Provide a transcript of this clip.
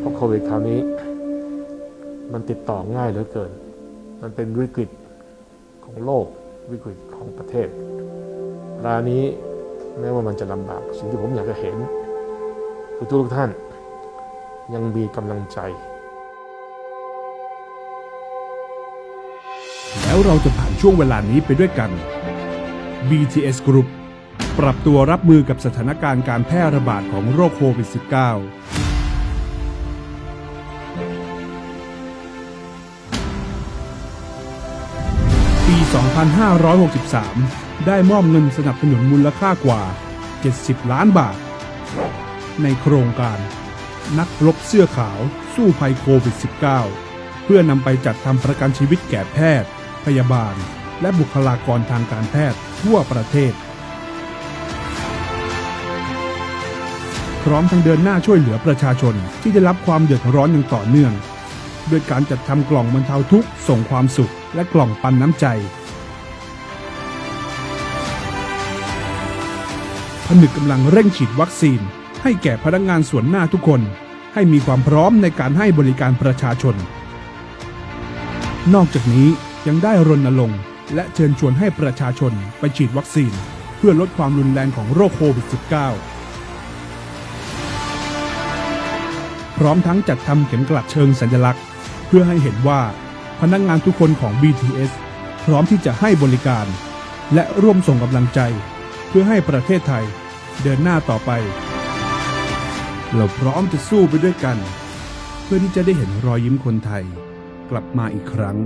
พราะโควิดคราวนี้ มันติดต่อง่ายเหลือเกิน มันเป็นวิกฤตของโลกวิกฤตของประเทศเวลานี้แม้ว่ามันจะลำบาก สิ่งที่ผมอยากจะเห็น คือทุกท่านยังมีกำลังใจ แล้วเราจะผ่านช่วงเวลานี้ไปด้วยกัน BTS Group ปรับตัวรับมือกับสถานการณ์การแพร่ระบาดของโรคโควิด -19 ปี 2563 ได้มอบเงินสนับสนุนมูลค่ากว่า 70 ล้านบาท ในโครงการ นักรบเสื้อขาวสู้ภัยโควิด -19 เพื่อนำไปจัดทำประกันชีวิตแก่แพทย์ พยาบาล และบุคลากรทางการแพทย์ทั่วประเทศ พร้อมทั้งเดินหน้าช่วยเหลือประชาชนที่ได้รับความเดือดร้อนอย่างต่อเนื่อง ด้วยการจัดทำกล่องบรรเทาทุกข์ส่งความสุข และกล่องปันน้ำใจ ผนึกกำลังเร่งฉีดวัคซีน ให้แก่พนักงานส่วนหน้าทุกคน ให้มีความพร้อมในการให้บริการประชาชน นอกจากนี้ยังได้รณรงค์และเชิญชวนให้ประชาชนไปฉีดวัคซีน เพื่อลดความรุนแรงของโรคโควิด -19 พร้อมทั้งจัดทำเข็มกลัดเชิงสัญลักษณ์ เพื่อให้เห็นว่าพนักงานทุกคนของ BTS พร้อมที่จะให้บริการ และร่วมส่งกำลังใจ เพื่อให้ประเทศไทยเดินหน้าต่อไป เราพร้อมจะสู้ไปด้วยกัน เพื่อที่จะได้เห็นรอยยิ้มคนไทย กลับมาอีกครั้ง